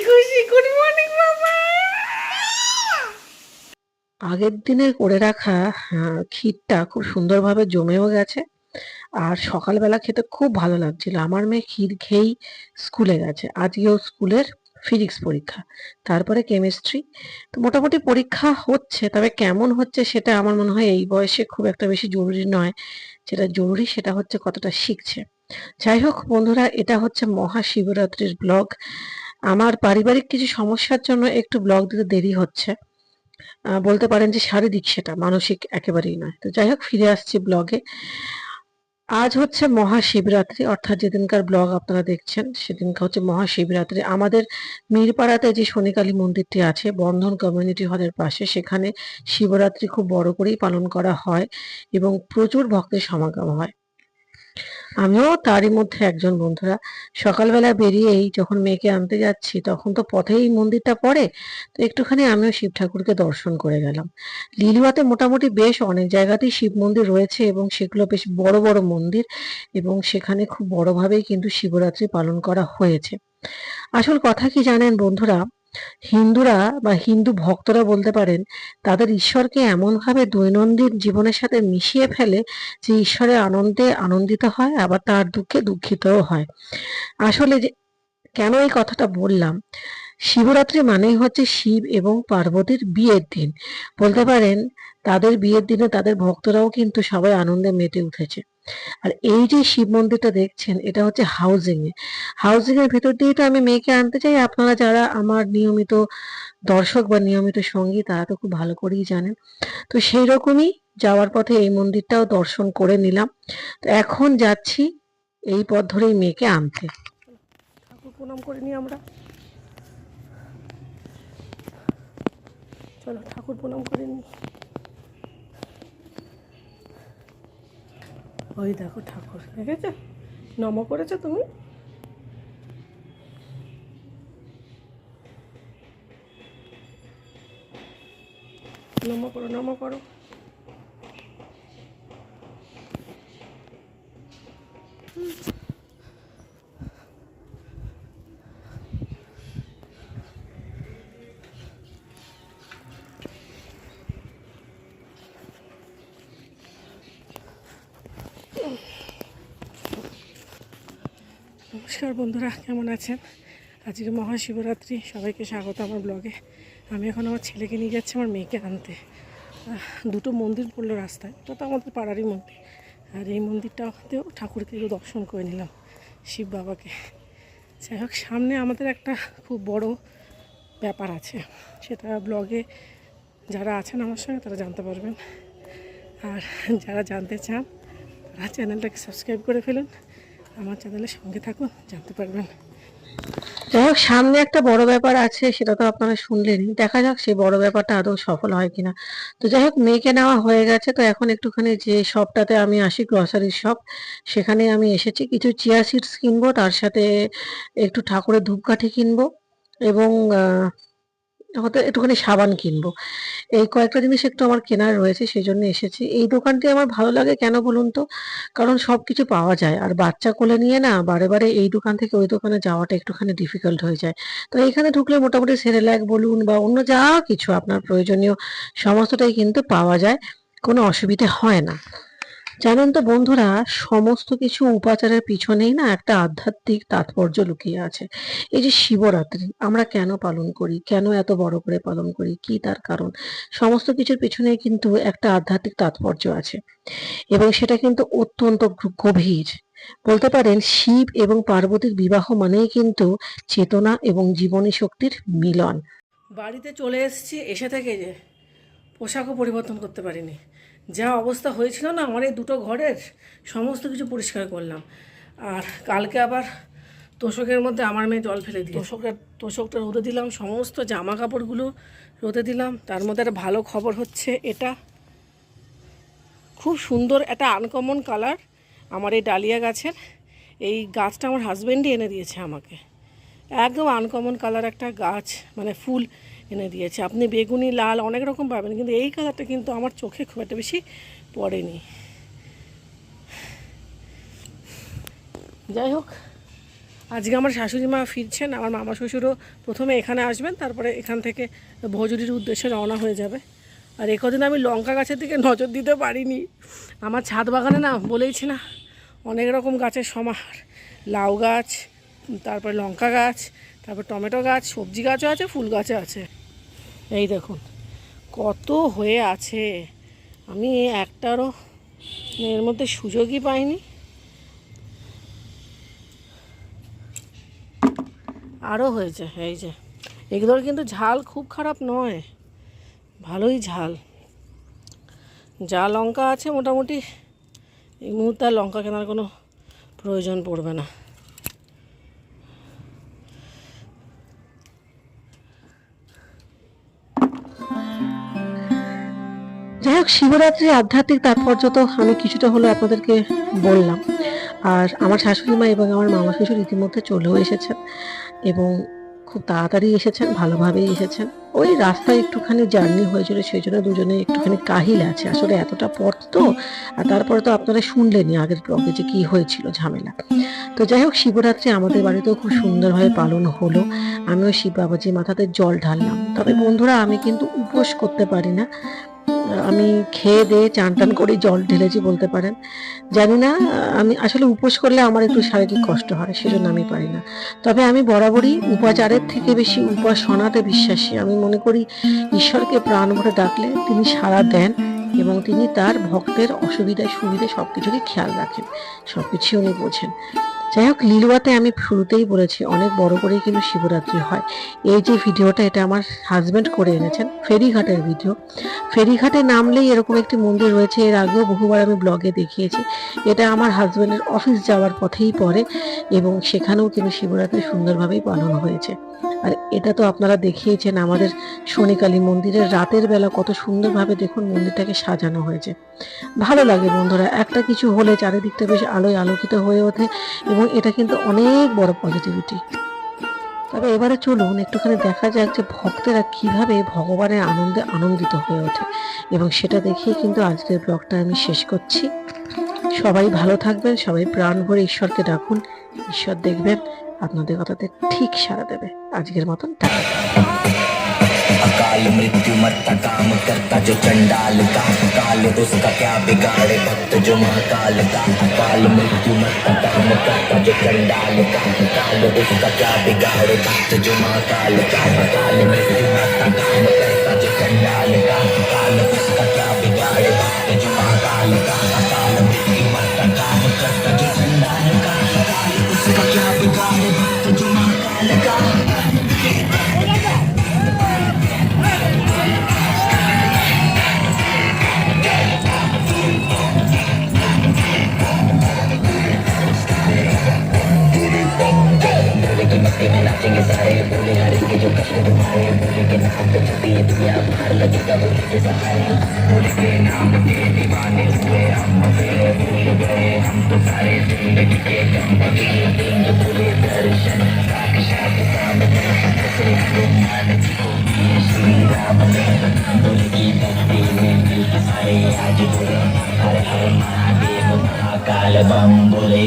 খুশি good morning আগের দিনে করে রাখা আহ, ক্ষীরটা খুব সুন্দরভাবে জমেও গেছে। আর সকালবেলা খেতে খুব ভালো লাগছিল। আমার মেয়ে ক্ষীর খেয়েই স্কুলে গেছে। আজকেও স্কুলের ফিজিক্স পরীক্ষা তারপরে কেমিস্ট্রি। তো মোটামুটি পরীক্ষা হচ্ছে তবে কেমন হচ্ছে সেটা আমার মনে হয় এই বয়সে খুব একটা বেশি জরুরি নয়। যেটা জরুরি সেটা হচ্ছে কতটা শিখছে। যাই হোক বন্ধুরা এটা হচ্ছে মহাশিবরাত্রির ব্লগ। আমার পারিবারিক কিছু সমস্যার জন্য একটু ব্লগ দিতে দেরি হচ্ছে। বলতে পারেন যে শারীরিক সেটা, মানসিক একেবারেই নয়। তো যাই হোক, ফিরে আসছি ব্লগে। আজ হচ্ছে মহাশিবরাত্রি, অর্থাৎ যেদিনকার ব্লগ আপনারা দেখছেন সেদিনকার হচ্ছে মহাশিবরাত্রি। আমাদের মিরপাড়াতে যে শনিকালী মন্দিরটি আছে, বন্ধন কমিউনিটি হলের পাশে, সেখানে শিবরাত্রি খুব বড় করেই পালন করা হয় এবং প্রচুর ভক্তের সমাগম হয়। আমিও তারই মধ্যে একজন বন্ধুরা। সকালবেলা বেরিয়েই যখন মেয়েকে আনতে যাচ্ছি, তখন তো পথেই মন্দিরটা পড়ে, তো একটুখানি আমিও শিব ঠাকুরকে দর্শন করে গেলাম। লিলুয়াতে মোটামুটি বেশ অনেক জায়গাতেই শিব মন্দির রয়েছে এবং সেগুলো বেশ বড় বড় মন্দির এবং সেখানে খুব বড়ভাবেই কিন্তু শিবরাত্রি পালন করা হয়েছে। আসল কথা কি জানেন বন্ধুরা? হিন্দুরা বা হিন্দু ভক্তরা বলতে পারেন, তাদের ঈশ্বরকে এমনভাবে দৈনন্দিন জীবনের সাথে মিশিয়ে ফেলে যে ঈশ্বরের আনন্দে আনন্দিত হয়, আবার তার দুঃখে দুঃখিতও হয়। আসলে যে কেন এই কথাটা বললাম? শিবরাত্রি মানেই হচ্ছে শিব এবং পার্বতীর বিয়ের দিন। বলতে পারেন, তাদের বিয়ের দিনে তাদের ভক্তরাও কিন্তু সবাই আনন্দে মেতে উঠেছে। আর এই যে শিব মন্দিরটা দেখছেন, এটা হচ্ছে হাউজিং এ হাউজিং এর ভেতর দিয়ে তো আমি মেয়েকে আনতে চাই। আপনারা যারা আমার নিয়মিত দর্শক বা নিয়মিত সঙ্গী, তারা তো খুব ভালো করেই জানেন। তো সেই রকমই যাওয়ার পথে এই মন্দিরটাও দর্শন করে নিলাম। তো এখন যাচ্ছি এই পথ ধরেই মেয়েকে আনতে। ঠাকুর প্রণাম করে নিই আমরা। চলো, ঠাকুর প্রণাম করে নি ওই দেখো ঠাকুর, দেখেছ? নম করেছ তুমি? নম করো নম করো। নমস্কার বন্ধুরা, কেমন আছেন? আজকে মহাশিবরাত্রি, সবাইকে স্বাগত আমার ব্লগে। আমি এখন আমার ছেলেকে নিয়ে যাচ্ছি, আমার মেয়েকে আনতে। দুটো মন্দির পড়ল রাস্তায় ওটা তো আমাদের পাড়ারই মন্দির। আর এই মন্দিরটাতেও ঠাকুরকে একটু দর্শন করে নিলাম, শিব বাবাকে। যাই হোক, সামনে আমাদের একটা খুব বড় ব্যাপার আছে। সেটা ব্লগে যারা আছেন আমার সঙ্গে, তারা জানতে পারবেন। আর যারা জানতে চান, তারা চ্যানেলটাকে সাবস্ক্রাইব করে ফেলুন। আমার চ্যানেলের সঙ্গে থাকুন জানতে পারবেন। যাই হোক, সামনে একটা বড় ব্যাপার আছে, সেটা তো আপনারা শুনলেনই। দেখা যাক সেই বড় ব্যাপারটা আদৌ সফল হয় কিনা। তো যাই হোক, মেয়েকে নেওয়া হয়ে গেছে। তো এখন একটুখানি যে শপটাতে আমি আসি গ্রসারির শপ সেখানে আমি এসেছি। কিছু চিয়া সিডস কিনবো, তার সাথে একটু ঠাকুরের ধূপকাঠি কিনবো এবং হয়তো একটুখানি সাবান কিনবো। এই কয়েকটা জিনিস একটু আমার কেনার রয়েছে সেই জন্য এসেছি। এই দোকানটি আমার ভালো লাগে কেন বলুন তো? কারণ সবকিছু পাওয়া যায়। আর বাচ্চা কোলে নিয়ে না বারে বারে এই দোকান থেকে ওই দোকানে যাওয়াটা একটুখানি ডিফিকাল্ট হয়ে যায়। তো এখানে ঢুকলে মোটামুটি সেরেল্যাক বলুন বা অন্য যা কিছু আপনার প্রয়োজনীয়, সমস্তটাই কিন্তু পাওয়া যায়। কোনো অসুবিধে হয় না। জানেন তো বন্ধুরা, সমস্ত কিছু উপাচারের পিছনেই না একটা আধ্যাত্মিক তাৎপর্য লুকিয়ে আছে। এই যে শিবরাত্রি, আমরা কেন পালন করি? কেন এত বড় করে পালন করি? কি তার কারণ? সমস্ত কিছুর পিছনেই কিন্তু একটা আধ্যাত্মিক তাৎপর্য আছে। এবং সেটা কিন্তু অত্যন্ত গভীর। বলতে পারেন, শিব এবং পার্বতীর বিবাহ মানেই কিন্তু চেতনা এবং জীবনী শক্তির মিলন। বাড়িতে চলে এসেছি, এসে থেকে যে পোশাকও পরিবর্তন করতে পারিনি। যা অবস্থা হয়েছিল না, আমার এই দুটো ঘরের সমস্ত কিছু পরিষ্কার করলাম। আর কালকে আবার তোষকের মধ্যে আমার মেয়ে জল ফেলে দিই তোষকের, তোষকটা রোদে দিলাম, সমস্ত জামা কাপড়গুলো রোদে দিলাম। তার মধ্যে একটা ভালো খবর হচ্ছে এটা। খুব সুন্দর একটা আনকমন কালার আমার এই ডালিয়া গাছের। এই গাছটা আমার হাজব্যান্ডই এনে দিয়েছে আমাকে। একদম আনকমন কালার একটা গাছ মানে ফুল। এনে দিয়েছে। আপনি বেগুনি, লাল অনেক রকম পাবেন, কিন্তু এই কালারটা কিন্তু আমার চোখে খুব একটা বেশি পড়েনি। যাই হোক, আজকে আমার শাশুড়ি মা ফিরছেন, আমার মামা শ্বশুরও প্রথমে এখানে আসবেন, তারপরে এখান থেকে ভজুরির উদ্দেশ্যে রওনা হয়ে যাবে। আর এ কদিন আমি লঙ্কা গাছের দিকে নজর দিতে পারিনি। আমার ছাদ বাগানে না বলেইছি না, অনেক রকম গাছের সমাহার। লাউ গাছ, তারপরে লঙ্কা গাছ, তারপর টমেটো গাছ, সবজি গাছও আছে, ফুল গাছও আছে। এই দেখুন, কত হয়ে আছে। আমি একটারও এর মধ্যে সুযোগই পাইনি। আরও হয়েছে, এই যে। এগুলোর কিন্তু ঝাল খুব খারাপ নয়, ভালোই ঝাল। যা লঙ্কা আছে মোটামুটি, এই মুহূর্তে আর লঙ্কা কেনার কোনো প্রয়োজন পড়বে না। যাই হোক শিবরাত্রির আধ্যাত্মিক তাৎপর্য তো আমি কিছুটা হলো আপনাদেরকে বললাম। আর আমার শাশুড়ি মা এবং আমার মামা শ্বশুর ইতিমধ্যে চলেও এসেছেন এবং খুব তাড়াতাড়ি এসেছেন, ভালোভাবেই এসেছেন। ওই রাস্তায় একটুখানি জার্নি হয়েছিল, সেই জন্য দুজনে একটুখানি কাহিল আছে। আসলে এতটা পথ তো, আর তারপরে তো আপনারা শুনলেনই আগের ব্লগে যে কি হয়েছিল ঝামেলা। তো যাই হোক, শিবরাত্রি আমাদের বাড়িতেও খুব সুন্দরভাবে পালন হলো। আমিও শিব বাবাজির মাথাতে জল ঢাললাম। তবে বন্ধুরা, আমি কিন্তু উপোস করতে পারি না। আমি খেয়ে দিয়ে চান টান করে জল ঢেলেছি বলতে পারেন। জানি না, আমি আসলে উপোস করলে আমার একটু শারীরিক কষ্ট হয়, সেজন্য আমি পারি না। তবে আমি বরাবরই উপাচারের থেকে বেশি উপাসনাতে বিশ্বাসী। আমি মনে করি ঈশ্বরকে প্রাণ ভরে ডাকলে তিনি সাড়া দেন এবং তিনি তার ভক্তের অসুবিধা সুবিধা সবকিছুরই খেয়াল রাখেন, সবকিছুই উনি বোঝেন। যাই হোক, লিলুয়াতে আমি শুরুতেই বলেছি, অনেক বড় করেই কিন্তু শিবরাত্রি হয়। এই যে ভিডিওটা, এটা আমার হাজবেন্ড করে এনেছেন, ফেরিঘাটের ভিডিও ফেরিঘাটে নামলেই এরকম একটি মন্দির রয়েছে, এর আগেও বহুবার আমি ব্লগে দেখিয়েছি। এটা আমার হাজবেন্ডের অফিস যাওয়ার পথেই পড়ে এবং সেখানেও কিন্তু শিবরাত্রি সুন্দরভাবেই পালন হয়েছে। আর এটা তো আপনারা দেখিয়েছেন, আমাদের শনিকালী মন্দিরের রাতের বেলা কত সুন্দরভাবে দেখুন মন্দিরটাকে সাজানো হয়েছে। ভালো লাগে বন্ধুরা, একটা কিছু হলে চারিদিকটা বেশ আলোয় আলোকিত হয়ে ওঠে এবং এটা কিন্তু অনেক বড় পজিটিভিটি তবে এবারে চলুন, একটুখানি দেখা যাক যে ভক্তেরা কীভাবে ভগবানের আনন্দে আনন্দিত হয়ে ওঠে। এবং সেটা দেখিয়ে কিন্তু আজকের ব্লগটা আমি শেষ করছি। সবাই ভালো থাকবেন, সবাই প্রাণ ভরে ঈশ্বরকে ডাকুন। ঈশ্বর দেখবেন, আপনাদের কথাতে ঠিক সাড়া দেবে। আজকের মতন টাটা। अकाल मृत्यु मत काम करता जो चंडाल का काल, उसका क्या बिगाड़े भक्त जो महाकाल? का अकाल मृत्यु मत काम करता जो चंडाल का काल, उसका क्या बिगाड़े भक्त जो महाकाल? का अकाल मृत्यु मत काम करता जो चंडाल का काल, उसका क्या बिगाड़े भक्त जो महाकाल? का अकाल मृत्यु मरता कुछ बीत गया भर लगता मुझे सहारा मुझके नाम के दीवाने हुए हम मज़े भूल गए हम तो सारे ज़िंदगी के गम बदले देंगे पूरे दर्शन साक्षात सामने हंसे हनुमान जी को दिए श्री राम ने उनकी भक्ति में मिल सारे आज बुरे हर हर महादेव महाकाल बम बोले